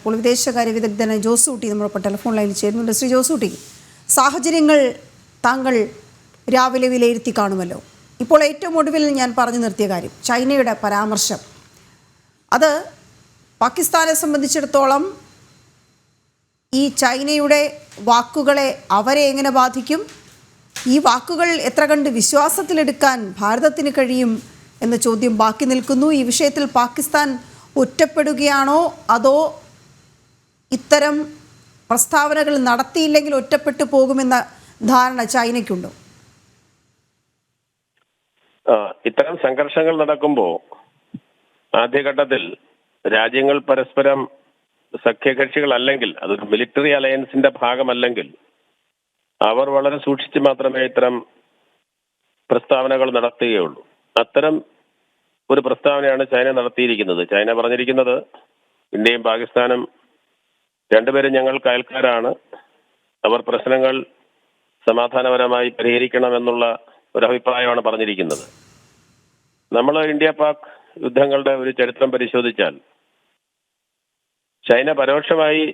ഇപ്പോൾ വിദേശകാര്യ വിദഗ്ധനായ ജോസൂട്ടി നമ്മളൊപ്പം ടെലിഫോൺ ലൈനിൽ ചേരുന്നുണ്ട്. ശ്രീ ജോസൂട്ടി സാഹചര്യങ്ങൾ താങ്കൾ രാവിലെ വിലയിരുത്തി കാണുമല്ലോ. ഇപ്പോൾ ഏറ്റവും ഒടുവിൽ ഞാൻ പറഞ്ഞു നിർത്തിയ കാര്യം ചൈനയുടെ പരാമർശം. അത് പാകിസ്ഥാനെ സംബന്ധിച്ചിടത്തോളം ഈ ചൈനയുടെ വാക്കുകളെ അവരെ എങ്ങനെ ബാധിക്കും ഈ വാക്കുകൾ എത്ര കണ്ട് വിശ്വാസത്തിലെടുക്കാൻ ഭാരതത്തിന് കഴിയും എന്ന ചോദ്യം ബാക്കി നിൽക്കുന്നു. ഈ വിഷയത്തിൽ പാകിസ്ഥാൻ ഒറ്റപ്പെടുകയാണോ അതോ ഇത്തരം പ്രസ്താവനകൾ നടത്തിയില്ലെങ്കിൽ ഒറ്റപ്പെട്ടു പോകുമെന്ന ധാരണ ചൈനയ്ക്കുണ്ടോ. ഇത്തരം സംഘർഷങ്ങൾ നടക്കുമ്പോൾ ആദ്യഘട്ടത്തിൽ രാജ്യങ്ങൾ പരസ്പരം സഖ്യകക്ഷികൾ അല്ലെങ്കിൽ അതൊരു മിലിറ്ററി അലയൻസിന്റെ ഭാഗമല്ലെങ്കിൽ അവർ വളരെ സൂക്ഷിച്ച് മാത്രമേ ഇത്തരം പ്രസ്താവനകൾ നടത്തുകയുള്ളൂ. അത്തരം ഒരു പ്രസ്താവനയാണ് ചൈന നടത്തിയിരിക്കുന്നത്. ചൈന പറഞ്ഞിരിക്കുന്നത് ഇന്ത്യയും പാകിസ്ഥാനും രണ്ടുപേരും ഞങ്ങൾക്ക് അയൽക്കാരാണ്. അവർ പ്രശ്നങ്ങൾ സമാധാനപരമായി പരിഹരിക്കണമെന്നുള്ള ഒരു അഭിപ്രായമാണ് പറഞ്ഞിരിക്കുന്നത്. നമ്മൾ ഇന്ത്യ പാക് യുദ്ധങ്ങളുടെ ഒരു ചരിത്രം പരിശോധിച്ചാൽ ചൈന പരോക്ഷമായി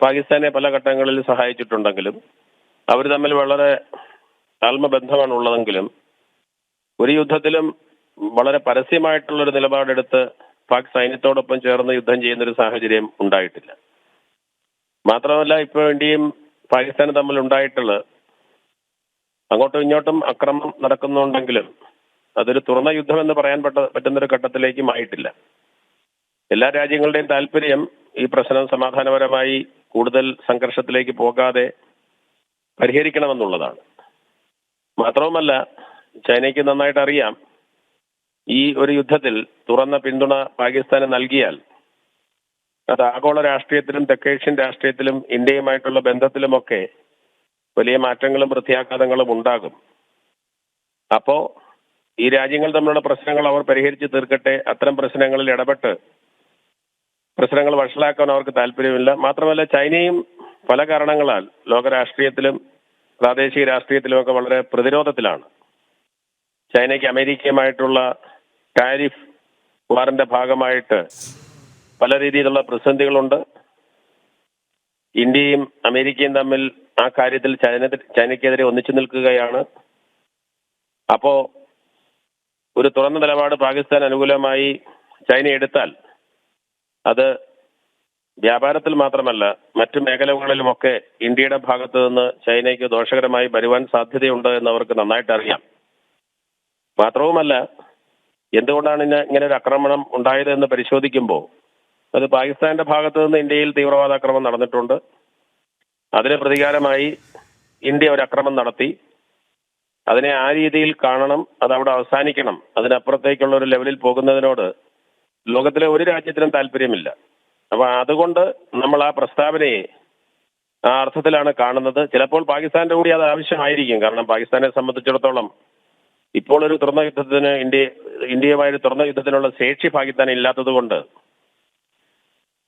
പാകിസ്ഥാനെ പല ഘട്ടങ്ങളിൽ സഹായിച്ചിട്ടുണ്ടെങ്കിലും അവർ തമ്മിൽ വളരെ ആത്മബന്ധമാണ് ഉള്ളതെങ്കിലും ഒരു യുദ്ധത്തിലും വളരെ പരസ്യമായിട്ടുള്ള ഒരു നിലപാടെടുത്ത് പാക് സൈന്യത്തോടൊപ്പം ചേർന്ന് യുദ്ധം ചെയ്യുന്ന ഒരു സാഹചര്യം ഉണ്ടായിട്ടില്ല. മാത്രമല്ല ഇപ്പോൾ ഇന്ത്യയും പാകിസ്ഥാനും തമ്മിൽ ഉണ്ടായിട്ടുള്ള അങ്ങോട്ടും ഇങ്ങോട്ടും അക്രമം നടക്കുന്നുണ്ടെങ്കിലും അതൊരു തുറന്ന യുദ്ധം എന്ന് പറയാൻ പറ്റ പറ്റുന്നൊരു ഘട്ടത്തിലേക്കും ആയിട്ടില്ല. എല്ലാ രാജ്യങ്ങളുടെയും താല്പര്യം ഈ പ്രശ്നം സമാധാനപരമായി കൂടുതൽ സംഘർഷത്തിലേക്ക് പോകാതെ പരിഹരിക്കണമെന്നുള്ളതാണ്. മാത്രവുമല്ല ചൈനയ്ക്ക് നന്നായിട്ട് അറിയാം ഈ ഒരു യുദ്ധത്തിൽ തുറന്ന പിന്തുണ പാകിസ്ഥാന് നൽകിയാൽ അത് ആഗോള രാഷ്ട്രീയത്തിലും തെക്കേഷ്യൻ രാഷ്ട്രീയത്തിലും ഇന്ത്യയുമായിട്ടുള്ള ബന്ധത്തിലുമൊക്കെ വലിയ മാറ്റങ്ങളും പ്രത്യാഘാതങ്ങളും ഉണ്ടാകും. അപ്പോ ഈ രാജ്യങ്ങൾ തമ്മിലുള്ള പ്രശ്നങ്ങൾ അവർ പരിഹരിച്ച് തീർക്കട്ടെ. അത്തരം പ്രശ്നങ്ങളിൽ ഇടപെട്ട് പ്രശ്നങ്ങൾ വഷളാക്കാൻ അവർക്ക് താല്പര്യമില്ല. മാത്രമല്ല ചൈനയും പല കാരണങ്ങളാൽ ലോക രാഷ്ട്രീയത്തിലും പ്രാദേശിക രാഷ്ട്രീയത്തിലുമൊക്കെ വളരെ പ്രതിരോധത്തിലാണ്. ചൈനയ്ക്ക് അമേരിക്കയുമായിട്ടുള്ള ടാരിഫ് വാറിന്റെ ഭാഗമായിട്ട് പല രീതിയിലുള്ള പ്രതിസന്ധികളുണ്ട്. ഇന്ത്യയും അമേരിക്കയും തമ്മിൽ ആ കാര്യത്തിൽ ചൈന ചൈനയ്ക്കെതിരെ ഒന്നിച്ചു നിൽക്കുകയാണ്. അപ്പോ ഒരു തുറന്ന നിലപാട് പാകിസ്ഥാൻ അനുകൂലമായി ചൈന എടുത്താൽ അത് വ്യാപാരത്തിൽ മാത്രമല്ല മറ്റു മേഖലകളിലുമൊക്കെ ഇന്ത്യയുടെ ഭാഗത്ത് നിന്ന് ചൈനയ്ക്ക് ദോഷകരമായി വരുവാൻ സാധ്യതയുണ്ട് എന്ന് അവർക്ക് നന്നായിട്ട് അറിയാം മാത്രവുമല്ല എന്തുകൊണ്ടാണ് ഇങ്ങനെ ഒരു ആക്രമണം ഉണ്ടായത് എന്ന് പരിശോധിക്കുമ്പോൾ അത് പാകിസ്ഥാന്റെ ഭാഗത്തു നിന്ന് ഇന്ത്യയിൽ തീവ്രവാദ ആക്രമണം നടന്നിട്ടുണ്ട്. അതിന് പ്രതികാരമായി ഇന്ത്യ ഒരു അക്രമം നടത്തി. അതിനെ ആ രീതിയിൽ കാണണം അത് അവിടെ അവസാനിക്കണം. അതിനപ്പുറത്തേക്കുള്ള ഒരു ലെവലിൽ പോകുന്നതിനോട് ലോകത്തിലെ ഒരു രാജ്യത്തിനും താല്പര്യമില്ല. അപ്പൊ അതുകൊണ്ട് നമ്മൾ ആ പ്രസ്താവനയെ ആ അർത്ഥത്തിലാണ് കാണുന്നത്. ചിലപ്പോൾ പാകിസ്ഥാന്റെ കൂടി അത് ആവശ്യമായിരിക്കും. കാരണം പാകിസ്ഥാനെ സംബന്ധിച്ചിടത്തോളം ഇപ്പോൾ ഒരു തുറന്ന യുദ്ധത്തിന് ഇന്ത്യ ഇന്ത്യയുമായി ഒരു തുറന്ന യുദ്ധത്തിനുള്ള ശേഷി പാകിസ്ഥാൻ ഇല്ലാത്തത് കൊണ്ട്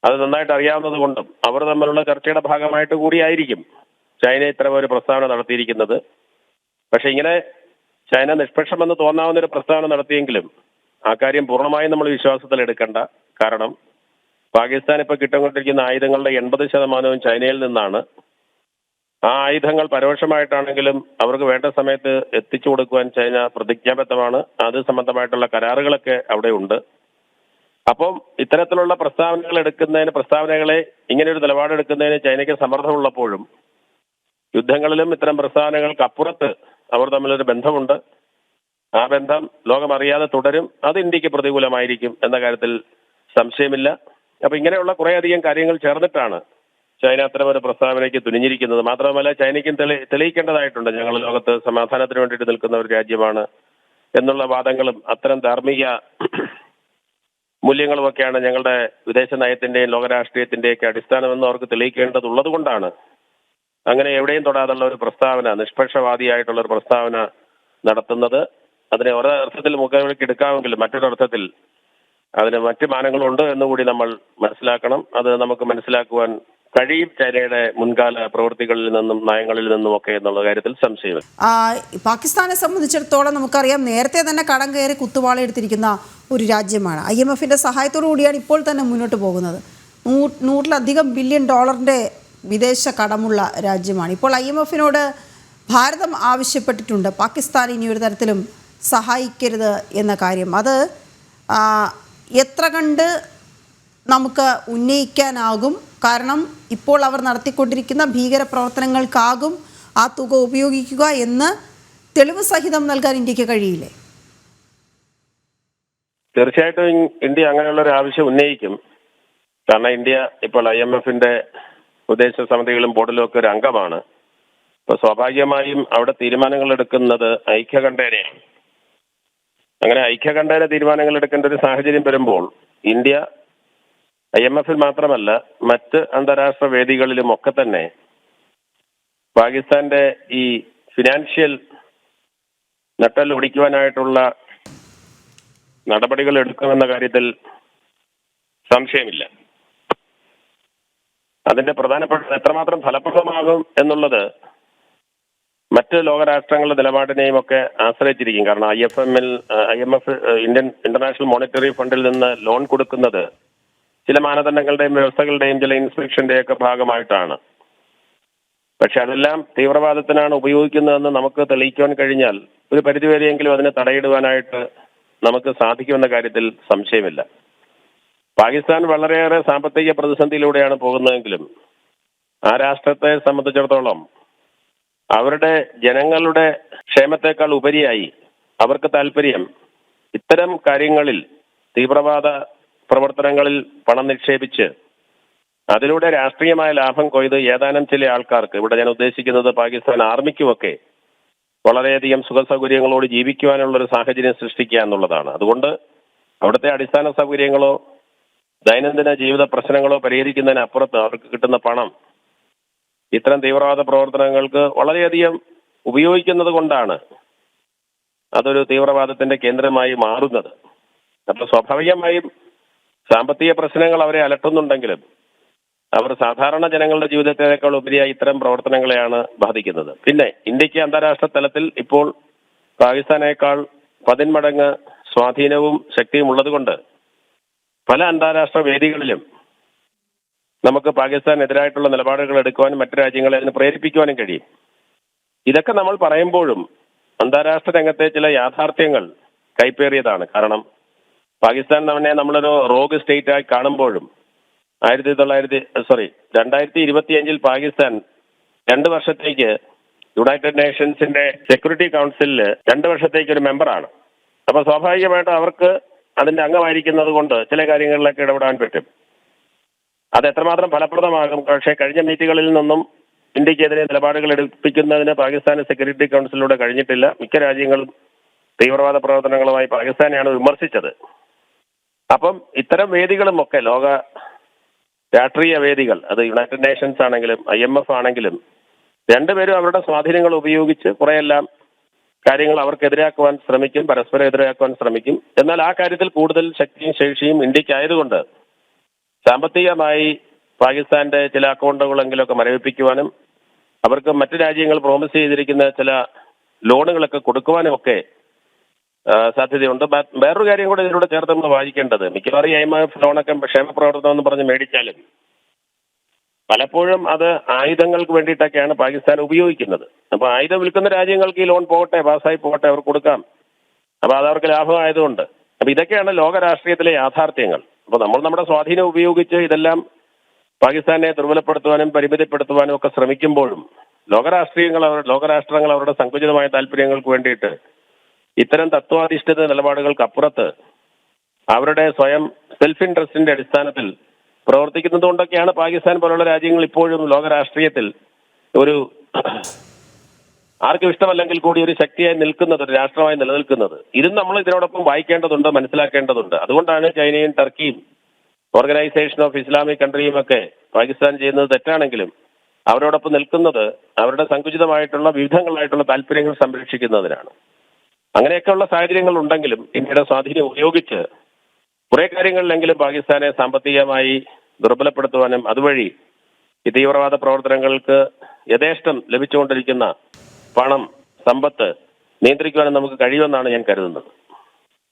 അത് നന്നായിട്ട് അറിയാവുന്നത് കൊണ്ടും അവർ തമ്മിലുള്ള ചർച്ചയുടെ ഭാഗമായിട്ട് കൂടിയായിരിക്കും ചൈന ഇത്തരം ഒരു പ്രസ്താവന നടത്തിയിരിക്കുന്നത്. പക്ഷെ ഇങ്ങനെ ചൈന നിഷ്പക്ഷമെന്ന് തോന്നാവുന്ന ഒരു പ്രസ്താവന നടത്തിയെങ്കിലും ആ കാര്യം പൂർണമായും നമ്മൾ വിശ്വാസത്തിൽ എടുക്കേണ്ട. കാരണം പാകിസ്ഥാൻ ഇപ്പൊ കിട്ടുകൊണ്ടിരിക്കുന്ന ആയുധങ്ങളുടെ എൺപത് ശതമാനവും ചൈനയിൽ നിന്നാണ്. ആ ആയുധങ്ങൾ പരോക്ഷമായിട്ടാണെങ്കിലും അവർക്ക് വേണ്ട സമയത്ത് എത്തിച്ചു കൊടുക്കുവാൻ ചൈന പ്രതിജ്ഞാബദ്ധമാണ്. അത് സംബന്ധമായിട്ടുള്ള കരാറുകളൊക്കെ അവിടെ ഉണ്ട് അപ്പം ഇത്തരത്തിലുള്ള പ്രസ്താവനകൾ എടുക്കുന്നതിന് പ്രസ്താവനകളെ ഇങ്ങനെ ഒരു നിലപാടെടുക്കുന്നതിന് ചൈനയ്ക്ക് സമ്മർദ്ദമുള്ളപ്പോഴും യുദ്ധങ്ങളിലും ഇത്തരം പ്രസ്താവനകൾക്ക് അപ്പുറത്ത് അവർ തമ്മിലൊരു ബന്ധമുണ്ട്. ആ ബന്ധം ലോകമറിയാതെ തുടരും. അത് ഇന്ത്യയ്ക്ക് പ്രതികൂലമായിരിക്കും എന്ന കാര്യത്തിൽ സംശയമില്ല. അപ്പൊ ഇങ്ങനെയുള്ള കുറേയധികം കാര്യങ്ങൾ ചേർന്നിട്ടാണ് ചൈന അത്തരം ഒരു പ്രസ്താവനയ്ക്ക് തുനിഞ്ഞിരിക്കുന്നത്. മാത്രമല്ല ചൈനയ്ക്കും തെളി തെളിയിക്കേണ്ടതായിട്ടുണ്ട്. ഞങ്ങൾ ലോകത്ത് സമാധാനത്തിന് വേണ്ടിയിട്ട് നിൽക്കുന്ന ഒരു രാജ്യമാണ് എന്നുള്ള വാദങ്ങളും അത്തരം ധാർമ്മിക മൂല്യങ്ങളുമൊക്കെയാണ് ഞങ്ങളുടെ വിദേശ നയത്തിന്റെയും ലോകരാഷ്ട്രീയത്തിന്റെയൊക്കെ അടിസ്ഥാനമെന്ന് അവർക്ക് തെളിയിക്കേണ്ടതുള്ളത് കൊണ്ടാണ് അങ്ങനെ എവിടെയും തൊടാതുള്ള ഒരു പ്രസ്താവന നിഷ്പക്ഷവാദിയായിട്ടുള്ള ഒരു പ്രസ്താവന നടത്തുന്നത്. അതിനെ ഒരർത്ഥത്തിൽ മുഖവിലേക്ക് എടുക്കാമെങ്കിലും മറ്റൊരർത്ഥത്തിൽ അതിന് മറ്റ് മാനങ്ങളുണ്ട് എന്നുകൂടി നമ്മൾ മനസ്സിലാക്കണം. അത് നമുക്ക് മനസ്സിലാക്കുവാൻ കഴിയും ചൈനയുടെ മുൻകാല പ്രവൃത്തികളിൽ നിന്നും നയങ്ങളിൽ നിന്നും ഒക്കെ എന്നുള്ള കാര്യത്തിൽ സംശയമില്ല പാകിസ്ഥാനെ സംബന്ധിച്ചിടത്തോളം നമുക്കറിയാം നേരത്തെ തന്നെ കടം കയറി കുത്തുവാളയെടുത്തിരിക്കുന്ന ഒരു രാജ്യമാണ്. ഐ എം എഫിന്റെ സഹായത്തോടു കൂടിയാണ് ഇപ്പോൾ തന്നെ മുന്നോട്ട് പോകുന്നത്. നൂറിലധികം ബില്യൺ ഡോളറിന്റെ വിദേശ കടമുള്ള രാജ്യമാണ്. ഇപ്പോൾ ഐ എം എഫിനോട് ഭാരതം ആവശ്യപ്പെട്ടിട്ടുണ്ട്. പാകിസ്ഥാൻ ഇനി ഒരു തരത്തിലും സഹായിക്കരുത് എന്ന കാര്യം. അത് എത്ര കണ്ട് നമുക്ക് ഉന്നയിക്കാനാകും? കാരണം ഇപ്പോൾ അവർ നടത്തിക്കൊണ്ടിരിക്കുന്ന ഭീകര പ്രവർത്തനങ്ങൾക്കാകും ആ തുക ഉപയോഗിക്കുക എന്ന് തെളിവ് സഹിതം നൽകാൻ ഇന്ത്യയ്ക്ക് കഴിയില്ലേ? തീർച്ചയായിട്ടും ഇന്ത്യ അങ്ങനെയുള്ള ഒരു ആവശ്യം ഉന്നയിക്കും. കാരണം ഇന്ത്യ ഇപ്പോൾ ഐ എം എഫിന്റെ ഉപദേശ സമിതികളും ബോർഡിലും ഒക്കെ ഒരു അംഗമാണ്. അപ്പൊ സ്വാഭാവികമായും അവിടെ തീരുമാനങ്ങൾ എടുക്കുന്നത് ഐക്യകണ്ഠേനയാണ്. അങ്ങനെ ഐക്യകണ്ഠേന തീരുമാനങ്ങൾ എടുക്കേണ്ട ഒരു സാഹചര്യം വരുമ്പോൾ ഇന്ത്യ ഐ എം എഫിൽ മാത്രമല്ല മറ്റ് അന്താരാഷ്ട്ര വേദികളിലും ഒക്കെ തന്നെ പാകിസ്ഥാന്റെ ഈ ഫിനാൻഷ്യൽ നട്ടൽ ഒടിക്കുവാനായിട്ടുള്ള നടപടികൾ എടുക്കുമെന്ന കാര്യത്തിൽ സംശയമില്ല. അതിന്റെ പ്രധാനപ്പെട്ട എത്രമാത്രം ഫലപ്രദമാകും എന്നുള്ളത് മറ്റ് ലോകരാഷ്ട്രങ്ങളുടെ നിലപാടിനെയും ഒക്കെ ആശ്രയിച്ചിരിക്കും. കാരണം ഐ എഫ് എമ്മിൽ I M F Indian international monetary ഫണ്ടിൽ നിന്ന് ലോൺ കൊടുക്കുന്നത് ചില മാനദണ്ഡങ്ങളുടെയും വ്യവസ്ഥകളുടെയും ചില ഇൻസ്പെക്ഷന്റെയും ഒക്കെ ഭാഗമായിട്ടാണ്. പക്ഷെ അതെല്ലാം തീവ്രവാദത്തിനാണ് ഉപയോഗിക്കുന്നതെന്ന് നമുക്ക് തെളിയിക്കാൻ കഴിഞ്ഞാൽ ഒരു പരിധിവരെയെങ്കിലും അതിനെ തടയിടുവാനായിട്ട് നമുക്ക് സാധിക്കുമെന്ന കാര്യത്തിൽ സംശയമില്ല. പാകിസ്ഥാൻ വളരെയേറെ സാമ്പത്തിക പ്രതിസന്ധിയിലൂടെയാണ് പോകുന്നതെങ്കിലും ആ രാഷ്ട്രത്തെ സംബന്ധിച്ചിടത്തോളം അവരുടെ ജനങ്ങളുടെ ക്ഷേമത്തെക്കാൾ ഉപരിയായി അവർക്ക് താല്പര്യം ഇത്തരം കാര്യങ്ങളിൽ തീവ്രവാദ പ്രവർത്തനങ്ങളിൽ പണം നിക്ഷേപിച്ച് അതിലൂടെ രാഷ്ട്രീയമായ ലാഭം കൊയ്ത് ഏതാനും ചില ആൾക്കാർക്ക് ഇവിടെ ഞാൻ ഉദ്ദേശിക്കുന്നത് പാകിസ്ഥാൻ ആർമിക്കുമൊക്കെ വളരെയധികം സുഖസൗകര്യങ്ങളോട് ജീവിക്കുവാനുള്ള ഒരു സാഹചര്യം സൃഷ്ടിക്കുക എന്നുള്ളതാണ്. അതുകൊണ്ട് അവിടുത്തെ അടിസ്ഥാന സൗകര്യങ്ങളോ ദൈനംദിന ജീവിത പ്രശ്നങ്ങളോ പരിഹരിക്കുന്നതിനപ്പുറത്ത് അവർക്ക് കിട്ടുന്ന പണം ഇത്തരം തീവ്രവാദ പ്രവർത്തനങ്ങൾക്ക് വളരെയധികം ഉപയോഗിക്കുന്നത് കൊണ്ടാണ് അതൊരു തീവ്രവാദത്തിന്റെ കേന്ദ്രമായി മാറുന്നത്. അപ്പൊ സ്വാഭാവികമായും സാമ്പത്തിക പ്രശ്നങ്ങൾ അവരെ അലട്ടുന്നുണ്ടെങ്കിലും അവർ സാധാരണ ജനങ്ങളുടെ ജീവിതത്തേക്കാൾ ഉപരിയായി ഇത്തരം പ്രവർത്തനങ്ങളെയാണ് ബാധിക്കുന്നത്. പിന്നെ ഇന്ത്യയ്ക്ക് അന്താരാഷ്ട്ര തലത്തിൽ ഇപ്പോൾ പാകിസ്ഥാനേക്കാൾ പതിന്മടങ്ങ് സ്വാധീനവും ശക്തിയും ഉള്ളതുകൊണ്ട് പല അന്താരാഷ്ട്ര വേദികളിലും നമുക്ക് പാകിസ്ഥാനെതിരായിട്ടുള്ള നിലപാടുകൾ എടുക്കുവാനും മറ്റു രാജ്യങ്ങളെ അതിന് പ്രേരിപ്പിക്കുവാനും കഴിയും. ഇതൊക്കെ നമ്മൾ പറയുമ്പോഴും അന്താരാഷ്ട്ര രംഗത്തെ ചില യാഥാർത്ഥ്യങ്ങൾ കൈപ്പേറിയതാണ്. കാരണം പാകിസ്ഥാൻ തന്നെ നമ്മളൊരു റോഗ് സ്റ്റേറ്റ് ആയി കാണുമ്പോഴും ആയിരത്തി തൊള്ളായിരത്തി സോറി രണ്ടായിരത്തി ഇരുപത്തി അഞ്ചിൽ പാകിസ്ഥാൻ രണ്ട് വർഷത്തേക്ക് യുണൈറ്റഡ് നേഷൻസിന്റെ സെക്യൂരിറ്റി കൗൺസിലിൽ രണ്ട് വർഷത്തേക്ക് ഒരു മെമ്പറാണ്. അപ്പൊ സ്വാഭാവികമായിട്ടും അവർക്ക് അതിന്റെ അംഗമായിരിക്കുന്നത് കൊണ്ട് ചില കാര്യങ്ങളിലൊക്കെ ഇടപെടാൻ പറ്റും. അത് എത്രമാത്രം ഫലപ്രദമാകും? പക്ഷേ കഴിഞ്ഞ മീറ്റുകളിൽ നിന്നും ഇന്ത്യക്കെതിരെ നിലപാടുകൾ എടുപ്പിക്കുന്നതിന് പാകിസ്ഥാൻ സെക്യൂരിറ്റി കൗൺസിലിലൂടെ കഴിഞ്ഞിട്ടില്ല. മിക്ക രാജ്യങ്ങളും തീവ്രവാദ പ്രവർത്തനങ്ങളുമായി പാകിസ്ഥാനെയാണ് വിമർശിച്ചത്. അപ്പം ഇത്തരം വേദികളും ഒക്കെ ലോക രാഷ്ട്രീയ വേദികൾ അത് യുണൈറ്റഡ് നേഷൻസ് ആണെങ്കിലും ഐ എം എഫ് ആണെങ്കിലും രണ്ടുപേരും അവരുടെ സ്വാധീനങ്ങൾ ഉപയോഗിച്ച് കുറെയെല്ലാം കാര്യങ്ങൾ അവർക്കെതിരാക്കുവാൻ ശ്രമിക്കും പരസ്പരം എതിരാക്കുവാൻ ശ്രമിക്കും. എന്നാൽ ആ കാര്യത്തിൽ കൂടുതൽ ശക്തിയും ശേഷിയും ഇന്ത്യക്കായതുകൊണ്ട് സാമ്പത്തികമായി പാകിസ്ഥാന്റെ ചില അക്കൗണ്ടുകളെങ്കിലൊക്കെ മരവിപ്പിക്കുവാനും അവർക്ക് മറ്റു രാജ്യങ്ങൾ പ്രോമിസ് ചെയ്തിരിക്കുന്ന ചില ലോണുകളൊക്കെ കൊടുക്കുവാനും ഒക്കെ സാധ്യതയുണ്ട്. വേറൊരു കാര്യം കൂടെ ഇതിലൂടെ ചേർത്ത് നമ്മൾ വായിക്കേണ്ടത്. മിക്കവാറും എം എഫ് ലോണൊക്കെ ക്ഷേമ പ്രവർത്തനം എന്ന് പറഞ്ഞ് മേടിച്ചാലും പലപ്പോഴും അത് ആയുധങ്ങൾക്ക് വേണ്ടിയിട്ടൊക്കെയാണ് പാകിസ്ഥാൻ ഉപയോഗിക്കുന്നത്. അപ്പൊ ആയുധം വിൽക്കുന്ന രാജ്യങ്ങൾക്ക് ഈ ലോൺ പോകട്ടെ പാസ്സായി പോകട്ടെ അവർ കൊടുക്കാം. അപ്പൊ അത് അവർക്ക് ലാഭമായതുകൊണ്ട്. അപ്പൊ ഇതൊക്കെയാണ് ലോക രാഷ്ട്രീയത്തിലെ യാഥാർത്ഥ്യങ്ങൾ. അപ്പൊ നമ്മൾ നമ്മുടെ സ്വാധീനം ഉപയോഗിച്ച് ഇതെല്ലാം പാകിസ്ഥാനെ ദുർബലപ്പെടുത്തുവാനും പരിമിതപ്പെടുത്തുവാനും ഒക്കെ ശ്രമിക്കുമ്പോഴും ലോകരാഷ്ട്രീയങ്ങൾ അവരുടെ ലോകരാഷ്ട്രങ്ങൾ അവരുടെ സങ്കുചിതമായ താല്പര്യങ്ങൾക്ക് വേണ്ടിയിട്ട് ഇത്തരം തത്വാധിഷ്ഠിത നിലപാടുകൾക്ക് അപ്പുറത്ത് അവരുടെ സ്വയം സെൽഫ് ഇൻട്രസ്റ്റിന്റെ അടിസ്ഥാനത്തിൽ പ്രവർത്തിക്കുന്നതുകൊണ്ടൊക്കെയാണ് പാകിസ്ഥാൻ പോലുള്ള രാജ്യങ്ങൾ ഇപ്പോഴും ലോക രാഷ്ട്രീയത്തിൽ ഒരു ആർക്കും ഇഷ്ടമല്ലെങ്കിൽ കൂടി ഒരു ശക്തിയായി നിൽക്കുന്നത് ഒരു രാഷ്ട്രമായി നിലനിൽക്കുന്നത്. ഇതും നമ്മൾ ഇതിനോടൊപ്പം വായിക്കേണ്ടതുണ്ട് മനസ്സിലാക്കേണ്ടതുണ്ട്. അതുകൊണ്ടാണ് ചൈനയും ടർക്കിയും ഓർഗനൈസേഷൻ ഓഫ് ഇസ്ലാമിക് കൺട്രിയും ഒക്കെ പാകിസ്ഥാൻ ചെയ്യുന്നത് തെറ്റാണെങ്കിലും അവരോടൊപ്പം നിൽക്കുന്നത് അവരുടെ സങ്കുചിതമായിട്ടുള്ള വിവിധങ്ങളായിട്ടുള്ള താല്പര്യങ്ങൾ സംരക്ഷിക്കുന്നതിനാണ്. അങ്ങനെയൊക്കെയുള്ള സാഹചര്യങ്ങൾ ഉണ്ടെങ്കിലും ഇന്ത്യയുടെ സ്വാധീനം ഉപയോഗിച്ച് കുറെ കാര്യങ്ങളിലെങ്കിലും പാകിസ്ഥാനെ സാമ്പത്തികമായി ദുർബലപ്പെടുത്തുവാനും അതുവഴി ഈ തീവ്രവാദ പ്രവർത്തനങ്ങൾക്ക് യഥേഷ്ടം ലഭിച്ചുകൊണ്ടിരിക്കുന്ന പണം സമ്പത്ത് നിയന്ത്രിക്കുവാനും നമുക്ക് കഴിയുമെന്നാണ് ഞാൻ കരുതുന്നത്.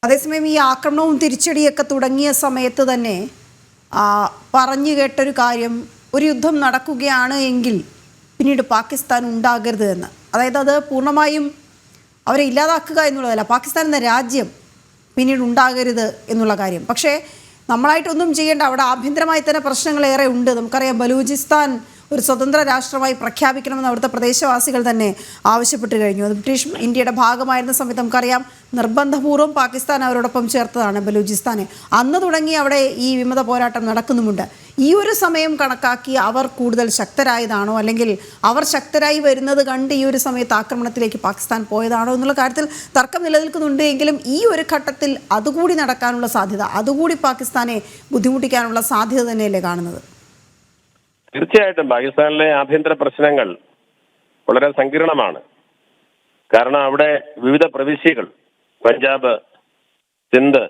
അതേസമയം ഈ ആക്രമണവും തിരിച്ചടിയൊക്കെ തുടങ്ങിയ സമയത്ത് തന്നെ പറഞ്ഞു കേട്ടൊരു കാര്യം ഒരു യുദ്ധം നടക്കുകയാണ് എങ്കിൽ പിന്നീട് പാകിസ്ഥാൻ ഉണ്ടാകരുത് എന്ന്. അതായത് അത് പൂർണമായും അവരെ ഇല്ലാതാക്കുക എന്നുള്ളതല്ല. പാകിസ്ഥാൻ എന്ന രാജ്യം പിന്നീട് ഉണ്ടാകരുത് എന്നുള്ള കാര്യം. പക്ഷേ നമ്മളായിട്ടൊന്നും ചെയ്യേണ്ട അവിടെ ആഭ്യന്തരമായി തന്നെ പ്രശ്നങ്ങൾ ഏറെ ഉണ്ട്. നമുക്കറിയാം ബലൂചിസ്ഥാൻ ഒരു സ്വതന്ത്ര രാഷ്ട്രമായി പ്രഖ്യാപിക്കണമെന്ന് അവിടുത്തെ പ്രദേശവാസികൾ തന്നെ ആവശ്യപ്പെട്ടു കഴിഞ്ഞു. അത് ബ്രിട്ടീഷ് ഇന്ത്യയുടെ ഭാഗമായിരുന്ന സമയത്ത് നമുക്കറിയാം നിർബന്ധപൂർവം പാകിസ്ഥാൻ അവരോടൊപ്പം ചേർത്തതാണ് ബലൂചിസ്ഥാനെ. അന്ന് തുടങ്ങി അവിടെ ഈ വിമത പോരാട്ടം നടക്കുന്നുമുണ്ട്. ഈ ഒരു സമയം കണക്കാക്കി അവർ കൂടുതൽ ശക്തരായതാണോ അല്ലെങ്കിൽ അവർ ശക്തരായി വരുന്നത് കണ്ട് ഈ ഒരു സമയത്ത് ആക്രമണത്തിലേക്ക് പാകിസ്ഥാൻ പോയതാണോ എന്നുള്ള കാര്യത്തിൽ തർക്കം നിലനിൽക്കുന്നുണ്ട് എങ്കിലും ഈ ഒരു ഘട്ടത്തിൽ അതുകൂടി നടക്കാനുള്ള സാധ്യത അതുകൂടി പാകിസ്ഥാനെ ബുദ്ധിമുട്ടിക്കാനുള്ള സാധ്യത തന്നെയല്ലേ കാണുന്നത്? തീർച്ചയായിട്ടും പാകിസ്ഥാനിലെ ആഭ്യന്തര പ്രശ്നങ്ങൾ വളരെ സങ്കീർണമാണ്. കാരണം അവിടെ വിവിധ പ്രവിശ്യകൾ പഞ്ചാബ് സിന്ധ്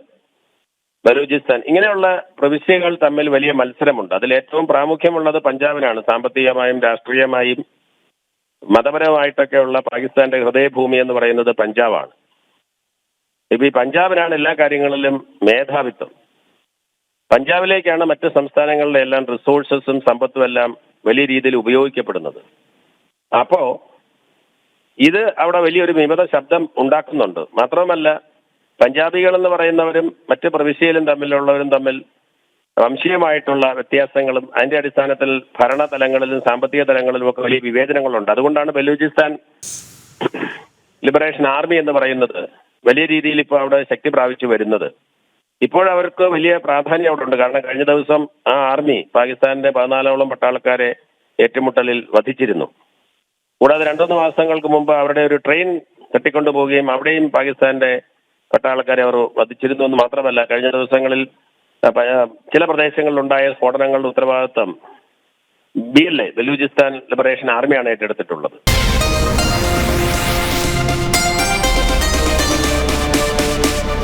ബലൂചിസ്ഥാൻ ഇങ്ങനെയുള്ള പ്രവിശ്യകൾ തമ്മിൽ വലിയ മത്സരമുണ്ട്. അതിൽ ഏറ്റവും പ്രാമുഖ്യമുള്ളത് പഞ്ചാബിനാണ്. സാമ്പത്തികമായും രാഷ്ട്രീയമായും മതപരമായിട്ടൊക്കെയുള്ള പാകിസ്ഥാന്റെ ഹൃദയഭൂമി എന്ന് പറയുന്നത് പഞ്ചാബാണ്. ഇപ്പൊ ഈ പഞ്ചാബിനാണ് എല്ലാ കാര്യങ്ങളിലും മേധാവിത്വം. പഞ്ചാബിലേക്കാണ് മറ്റ് സംസ്ഥാനങ്ങളിലെ എല്ലാം റിസോഴ്സസും സമ്പത്തും എല്ലാം വലിയ രീതിയിൽ ഉപയോഗിക്കപ്പെടുന്നത്. അപ്പോ ഇത് അവിടെ വലിയൊരു വിമത ശബ്ദം ഉണ്ടാക്കുന്നുണ്ട്. മാത്രമല്ല പഞ്ചാബികൾ എന്ന് പറയുന്നവരും മറ്റ് പ്രവിശ്യയിലും തമ്മിലുള്ളവരും തമ്മിൽ വംശീയമായിട്ടുള്ള വ്യത്യാസങ്ങളും അതിന്റെ അടിസ്ഥാനത്തിൽ ഭരണ തലങ്ങളിലും സാമ്പത്തിക തലങ്ങളിലും ഒക്കെ വലിയ വിവേചനങ്ങളുണ്ട്. അതുകൊണ്ടാണ് ബലൂചിസ്ഥാൻ ലിബറേഷൻ ആർമി എന്ന് പറയുന്നത് വലിയ രീതിയിൽ ഇപ്പോൾ അവിടെ ശക്തി പ്രാപിച്ചു വരുന്നത്. ഇപ്പോഴവർക്ക് വലിയ പ്രാധാന്യം അവിടെ ഉണ്ട് കാരണം കഴിഞ്ഞ ദിവസം ആ ആർമി പാകിസ്ഥാന്റെ പതിനാലോളം പട്ടാളക്കാരെ ഏറ്റുമുട്ടലിൽ വധിച്ചിരുന്നു. കൂടാതെ രണ്ടൊന്ന് മാസങ്ങൾക്ക് മുമ്പ് അവരുടെ ഒരു ട്രെയിൻ തട്ടിക്കൊണ്ടു പോവുകയും അവിടെയും പാകിസ്ഥാന്റെ പട്ടാളക്കാരെ അവർ വധിച്ചിരുന്നു എന്ന് മാത്രമല്ല കഴിഞ്ഞ ദിവസങ്ങളിൽ ചില പ്രദേശങ്ങളിലുണ്ടായ സ്ഫോടനങ്ങളുടെ ഉത്തരവാദിത്വം B L A Balochistan liberation ആർമിയാണ് ഏറ്റെടുത്തിട്ടുള്ളത്.